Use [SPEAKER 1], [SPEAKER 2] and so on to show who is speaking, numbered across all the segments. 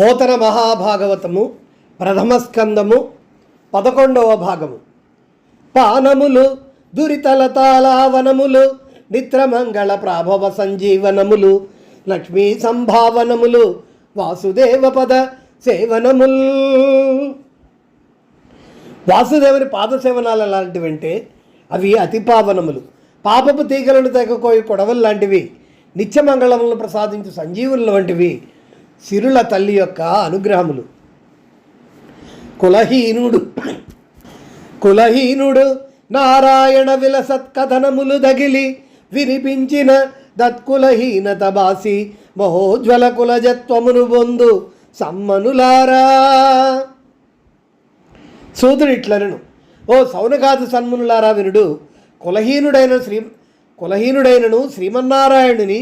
[SPEAKER 1] పోతన మహాభాగవతము ప్రథమ స్కందము పదకొండవ భాగము. పానములు దురితలతాలావనములు నిత్రమంగళ ప్రాభవ సంజీవనములు లక్ష్మీ సంభావనములు వాసుదేవ పద సేవనముల్. వాసుదేవుని పాదసేవనాలు లాంటివంటే అవి అతి పావనములు. పాపపు తీగలను తెగకోయి కొడవలు లాంటివి నిత్యమంగళములను ప్రసాదించు సంజీవుల వంటివి సిరుల తల్లి యొక్క అనుగ్రహములు. కులహీనుడు కులహీనుడు నారాయణ విలసత్కథనములు దగిలి వినిపించిన దత్కులహీనత బాసి మహోజ్వల కులజత్వమును బొందు సమ్మనులారా. సూదుడు ఇట్లనను ఓ సౌనకాదు సన్మునులారా వినుడు కులహీనుడైన శ్రీ కులహీనుడైనను శ్రీమన్నారాయణుని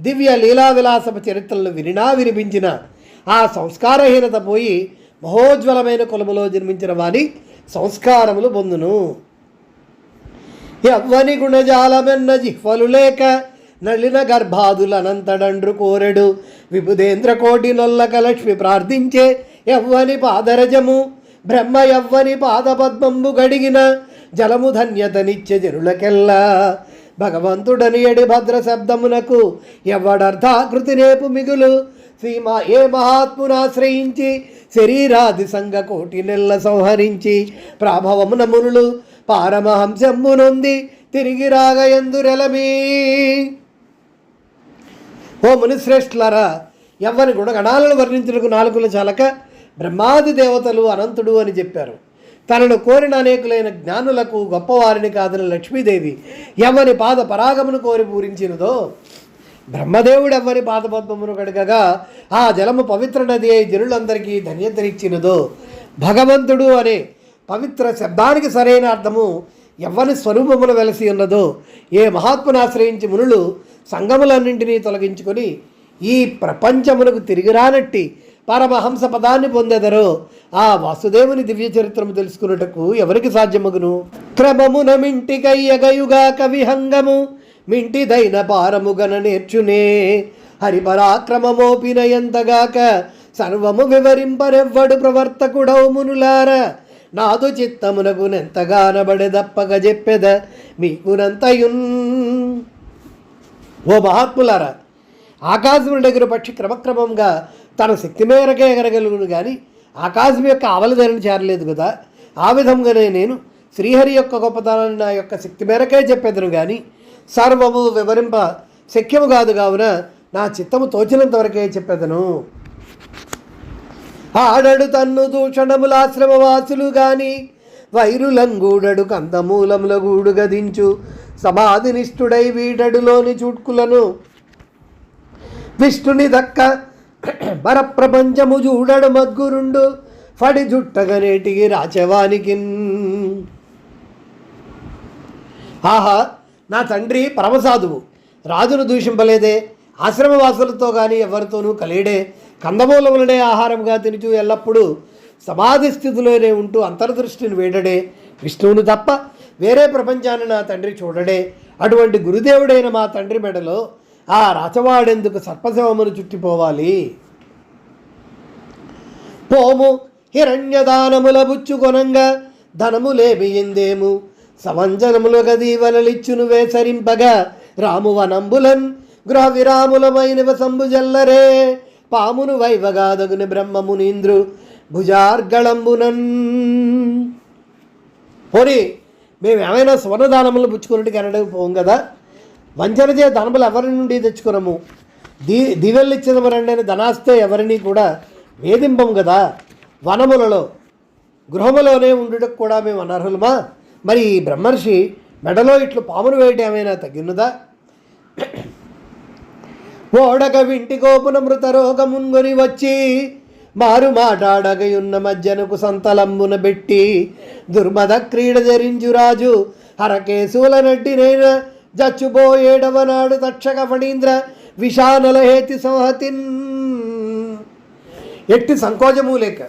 [SPEAKER 1] దివ్య లీలావిలాసపు చరిత్రలు చరిత్రలను వినినా వినిపించిన ఆ సంస్కారహీనత పోయి మహోజ్వలమైన కులములో జన్మించిన వాని సంస్కారములు పొందును. ఎవ్వని గుణజాలమెన్న జిహ్వలు లేక నళిన గర్భాదులనంతడండ్రు కోరెడు. విభుదేంద్ర కోటి నొల్లక లక్ష్మి ప్రార్థించే ఎవ్వని పాదరజము బ్రహ్మ ఎవ్వని పాదపద్మంబు గడిగిన జలము ధన్యతనిచ్చే జనులకెల్లా. భగవంతుడని ఎడి భద్ర శబ్దమునకు ఎవడర్థాకృతి రేపు మిగులు. సీమ ఏ మహాత్మునాశ్రయించి శరీరాది సంగ కోటి నెల్ల సంహరించి ప్రాభవమున మునులు పారమహంసంబునొంది తిరిగి రాగయందురెలమీ ఓ మునిశ్రేష్ఠులారా ఎవ్వని గుణగణాలను వర్ణించుటకు నాలుగుల చాలక బ్రహ్మాది దేవతలు అనంతుడు అని చెప్పారు. తనను కోరిన అనేకులైన జ్ఞానులకు గొప్పవారిని కాదని లక్ష్మీదేవి ఎవరి పాద పరాగమును కోరి పూరించినదో బ్రహ్మదేవుడు ఎవరి పాదపద్మమును కడగగా ఆ జలము పవిత్ర నది అయి జనులందరికీ ధన్యతనిచ్చినదో భగవంతుడు అనే పవిత్ర శబ్దానికి సరైన అర్థము ఎవరి స్వరూపములు వెలసి ఉన్నదో. ఏ మహాత్మును ఆశ్రయించి మునులు సంగములన్నింటినీ తొలగించుకొని ఈ ప్రపంచమునకు తిరిగి రానట్టి పరమహంస పదాన్ని పొందెదరో. ఆ వాసుదేవుని దివ్య చరిత్రము తెలుసుకున్నటకు ఎవరికి సాధ్యమగును? క్రమమున మింటికయ్యగయుగా కవిహంగము మింటిదైన పారముగన నేర్చునే. హరిపరాక్రమమోపిన ఎంతగాక సర్వము వివరింపరెవ్వడు ప్రవర్తకుడవు మునులార. నాదు చిత్తమునకు నెంతగానబడెదప్పగ చెప్పెద మీకునంతయున్. ఓ మహాత్ములారా ఆకాశముల దగ్గర పక్షి క్రమక్రమంగా తన శక్తి మేరకే ఎగరగలుగును కానీ ఆకాశం యొక్క అవలధరని చేరలేదు కదా. ఆ విధంగానే నేను శ్రీహరి యొక్క గొప్పతనాన్ని నా యొక్క శక్తి మేరకే చెప్పేదను కానీ సర్వము వివరింప శక్యము కాదు కావున నా చిత్తము తోచినంత వరకే చెప్పేదను. ఆడడు తన్ను దూషణములాశ్రమవాసులు గాని వైరులంగూడడు కందమూలముల గూడు గదించు సమాధినిష్ఠుడై వీడడులోని చుట్కులను విష్ణుని దక్క పరప్రపంచము చూడడు మద్గురుండు ఫడి జుట్టగనేటికి రాచవానికి ఆహా నా తండ్రి పరమసాధువు. రాజును దూషింపలేదే ఆశ్రమవాసులతో కానీ ఎవరితోనూ కలియడే కందమూలములనే ఆహారంగా తినుచు ఎల్లప్పుడూ సమాధి స్థితిలోనే ఉంటూ అంతర్దృష్టిని వేడడే విష్ణువును తప్ప వేరే ప్రపంచాన్ని నా తండ్రి చూడడే. అటువంటి గురుదేవుడైన మా తండ్రి మెడలో ఆ రచవాడెందుకు సర్పశవమును చుట్టిపోవాలి? పోము హిరణ్యదానముల బుచ్చుకొనంగా ధనములేమియిందేము సమంజనములు గదీవలలిచ్చును వేసరింపగా రామువనంబులన్ గృహ విరాములమైన సంబుజల్లరే పామును వైవగాదగుని బ్రహ్మమునీంద్రు భుజార్గళంబునన్. పోనీ మేము ఏమైనా స్వర్ణదానములు పుచ్చుకున్నట్టు కనడం పోం కదా? వంచన చే ధనములు ఎవరి నుండి తెచ్చుకున్నాము? దీ దివెల్లిచ్చినవరండి అని ధనాస్తే ఎవరిని కూడా వేధింపము కదా వనములలో గృహములోనే ఉండుటకు కూడా మేము అనర్హులమా? మరి ఈ బ్రహ్మర్షి మెడలో ఇట్లు పామును వేయటం ఏమైనా తగ్గినదా? ఓడక వింటి కోపున మృత రోగమున్గొని వచ్చి మారు మాటాడగయున్న మధ్యనకు సంతలంబున పెట్టి దుర్మద క్రీడ జరించు రాజు హరకేశూల నడ్డినైనా జచ్చుబో ఏడవనాడు తక్షక ఫణీంద్ర విషానల హేతి సంహతిన్. ఎట్టి సంకోచము లేక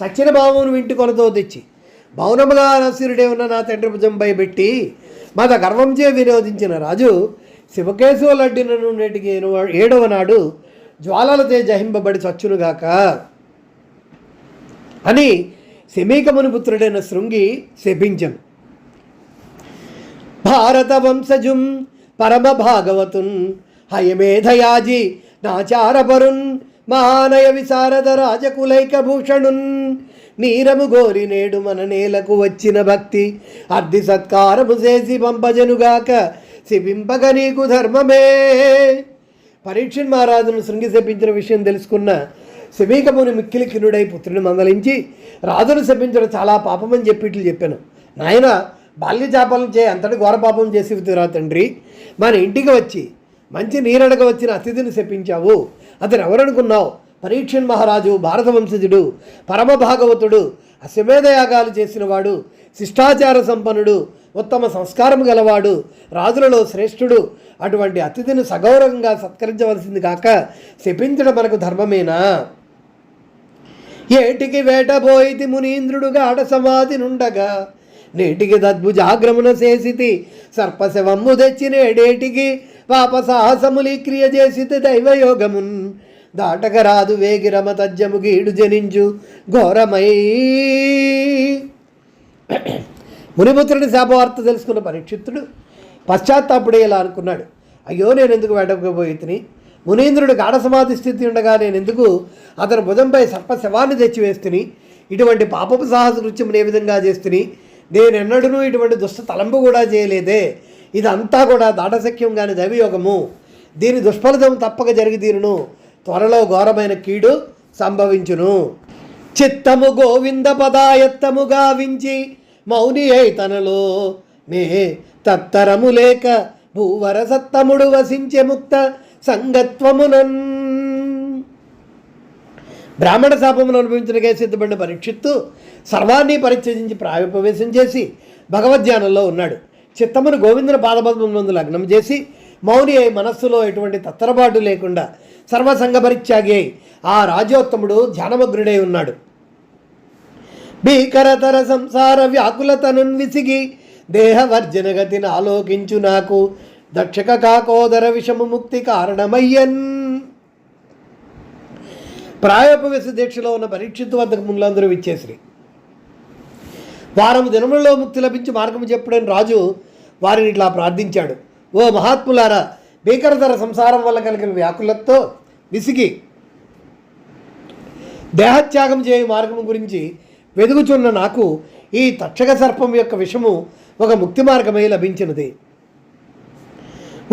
[SPEAKER 1] చచ్చిన భావమును వింటి కొలతో తెచ్చి మౌనముగా అనసూరుడే ఉన్న నా తండ్రి భుజంపై పెట్టి మద గర్వంచే విరోధించిన రాజు శివకేశవ లడ్డిన నేటికి ఏడవ నాడు జ్వాలలతే జహింపబడి చచ్చునుగాక అని శమీకముని పుత్రుడైన శృంగి శపించను. భారత వంశజుం పరమ భాగవతున్ హయమేధయాజి నాచారపరున్ మహానయ విశారద రాజకులైక భూషణున్ నీరము గోరి నేడు మన నేలకు వచ్చిన భక్తి అర్ధి సత్కారము చేసి పంపజనుగాక శివింపగ నీకు ధర్మమే పరీక్షణ్ మహారాజును శృంగి శపించిన విషయం తెలుసుకున్న శమీకముని మిక్కిలి కినుడై పుత్రుని మందలించి రాజును శపించడం చాలా పాపమని చెప్పి ఇట్లు చెప్పాను. నాయన బాల్య చాపలం చే అంతటి ఘోరపాపం చేసి తీరా తండ్రి. మన ఇంటికి వచ్చి మంచి నీరడగ వచ్చిన అతిథిని శపించావు. అతను ఎవరనుకున్నావు? పరీక్షణ్ మహారాజు భారత వంశజుడు పరమ భాగవతుడు అశ్వమేధ చేసినవాడు శిష్టాచార సంపన్నుడు ఉత్తమ సంస్కారం గలవాడు రాజులలో శ్రేష్ఠుడు. అటువంటి అతిథిని సగౌరవంగా సత్కరించవలసింది కాక శపించడం మనకు ధర్మమేనా? ఏటికి వేటబోయితి మునీంద్రుడుగా ఆడ సమాధి నుండగా నేటికి తద్భుజాగ్రమణ చేసితి. సర్పశవమ్ము తెచ్చి నేడేటికి పాప సాహసములి క్రియ చేసితి దైవయోగమున్. దాటక రాదు వేగిరమ తజ్జము గీడు జనించు ఘోరమై. మునిపుత్రుడి శాపవార్త తెలుసుకున్న పరీక్షిత్తుడు పశ్చాత్తాపుడే ఇలా అనుకున్నాడు. అయ్యో నేను ఎందుకు వేటకపోయితిని? మునీంద్రుడు గాఢ సమాధి స్థితి ఉండగా నేను ఎందుకు అతని భుజంపై సర్ప శవాన్ని తెచ్చివేస్తుని? ఇటువంటి పాపపు సాహస కృత్యం ఏ విధంగా చేస్తుని? నేను ఎన్నడూ ఇటువంటి దుష్ట తలంపు కూడా చేయలేదే. ఇదంతా కూడా దాటసఖ్యం కాని దవియోగము. దీని దుష్ఫలితం తప్పక జరిగి తీరును. త్వరలో ఘోరమైన కీడు సంభవించును. చిత్తము గోవింద పదాయత్తము గావించి మౌని తనలో నే తత్తరము లేక భూవర సత్తముడు వసించే ముక్త సంగత్వమునన్ బ్రాహ్మణ శాపమును అనుభవించడానికి సిద్ధపడిన పరీక్షిత్తు సర్వాన్ని పరిత్యజించి ప్రాయోపవేశం చేసి భగవద్ధ్యానంలో ఉన్నాడు. చిత్తమును గోవిందుని పాదపద్మందు లగ్నం చేసి మౌని అయి మనస్సులో ఎటువంటి తత్తరబాటు లేకుండా సర్వసంగ పరిత్యాగి అయి ఆ రాజోత్తముడు ధ్యానమగ్నుడై ఉన్నాడు. భీకరతర సంసార వ్యాకులతను విసిగి దేహవర్జన గతిని ఆలోకించు నాకు. దక్షక కాకోదర విషము ముక్తి కారణమయ్యన్. ప్రాయోపవేశ దీక్షలో ఉన్న పరీక్షిత్తు వద్దకు మునులందరూ విచ్చేసిరి. వారం దినములలో ముక్తి లభించి మార్గము చెప్పుడని రాజు వారిని ఇట్లా ప్రార్థించాడు. ఓ మహాత్ములారా భీకరతర సంసారం వల్ల కలిగిన వ్యాకులతో విసిగి దేహత్యాగం చేయు మార్గం గురించి వెదుగుచున్న నాకు ఈ తక్షక సర్పం యొక్క విషము ఒక ముక్తి మార్గమై లభించినది.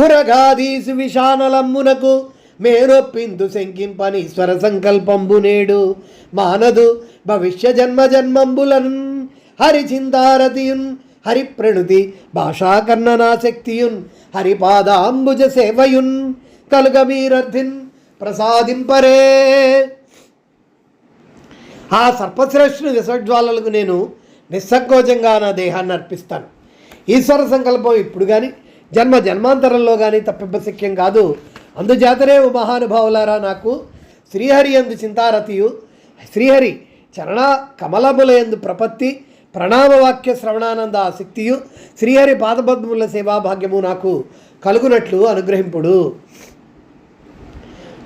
[SPEAKER 1] ఉరగాదీసు విషానలమ్మునకు మేరొప్పిందు శంకింపని స్వర సంకల్పంబు నేడు. మానదు భవిష్య జన్మ జన్మంబులన్ హరి హరిప్రణుతి హరి ప్రణుతి భాషాకర్ణనాశక్తియున్ హరిపాదాంబుజ సేవయున్ కలుగమీరర్థిన్ ప్రసాదింపరే ఆ సర్పశ్రేష్ఠుని విశ్వజ్వాలలకు నేను నిస్సంకోచంగా నా దేహాన్ని అర్పిస్తాను. ఈశ్వర సంకల్పం ఇప్పుడు కానీ జన్మ జన్మాంతరంలో కానీ తప్పింపశక్యం కాదు. అందుచేతనే మహానుభావులారా నాకు శ్రీహరి ఎందు చింతారతియు శ్రీహరి చరణ కమలముల ఎందు ప్రపత్తి ప్రణామవాక్య శ్రవణానంద ఆసక్తియు శ్రీహరి పాదపద్ముల సేవాభాగ్యము నాకు కలుగునట్లు అనుగ్రహింపుడు.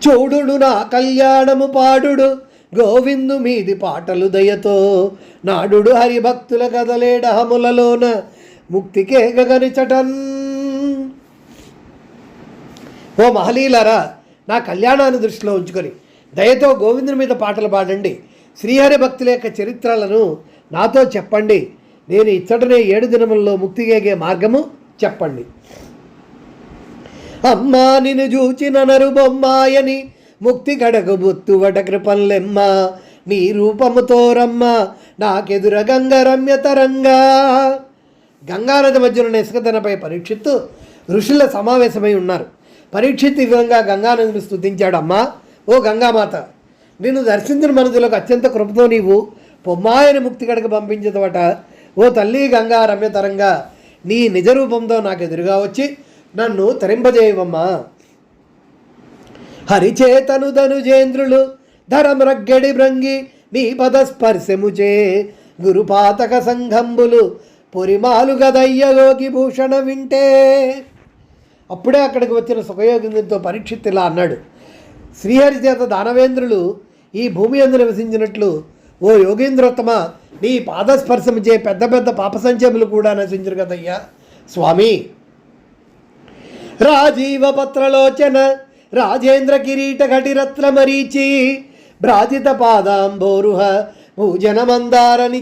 [SPEAKER 1] చూడుడు నా కళ్యాణము పాడుడు గోవిందు మీది పాటలు దయతో. నాడుడు హరిభక్తుల కదలేడహములలోన ముక్తికే గగనిచటన్ ఓ మహలీలరా నా కళ్యాణాన్ని దృష్టిలో ఉంచుకొని దయతో గోవిందుని మీద పాటలు పాడండి. శ్రీహరి భక్తుల యొక్క చరిత్రలను నాతో చెప్పండి. నేను ఇచ్చటనే ఏడు దినముల్లో ముక్తిగేగే మార్గము చెప్పండి. అమ్మా నిన్ను చూచిన నరు బొమ్మాయని ముక్తి గడకు బొత్తువట కృపల్లెమ్మ. నీ రూపముతో రమ్మ నాకెదుర గంగ రమ్య తరంగా. గంగానది మధ్యలో ఇసుకతనపై పరీక్షిత్తు ఋషుల సమావేశమై ఉన్నారు. పరీక్షిత్ ఈ విధంగా గంగానదిని స్తుతించాడు ఓ గంగామాత నిన్ను దర్శించిన మనసులకు అత్యంత కృపతో నీవు పొమ్మాయని ముక్తి గడక పంపించదవట ఓ తల్లి గంగా రమ్యతరంగా నీ నిజ రూపంతో నాకు ఎదురుగా వచ్చి నన్ను తరింపజేయవమ్మా. హరిచేతను ధనుజేంద్రులు ధరమ్రగ్గడి భృంగి నీ పదస్పర్శముచే గురుపాతక సంఘంబులు పొరిమాలు గదయ్యలోకి భూషణ వింటే. అప్పుడే అక్కడికి వచ్చిన సుఖయోగింతో పరీక్షిత్ ఇలా అన్నాడు. శ్రీహరి చేత దానవేంద్రులు ఈ భూమి అందు నివసించినట్లు ఓ యోగేంద్రోత్తమ నీ పాదస్పర్శమిచే పెద్ద పెద్ద పాప సంచములు కూడా నశించరు కదయ్యా స్వామి! రాజీవ పత్రలోచన రాజేంద్ర కిరీట ఘటిరత్న మరీచి భ్రాజిత పాదాంబోరుహ భూజన మందారని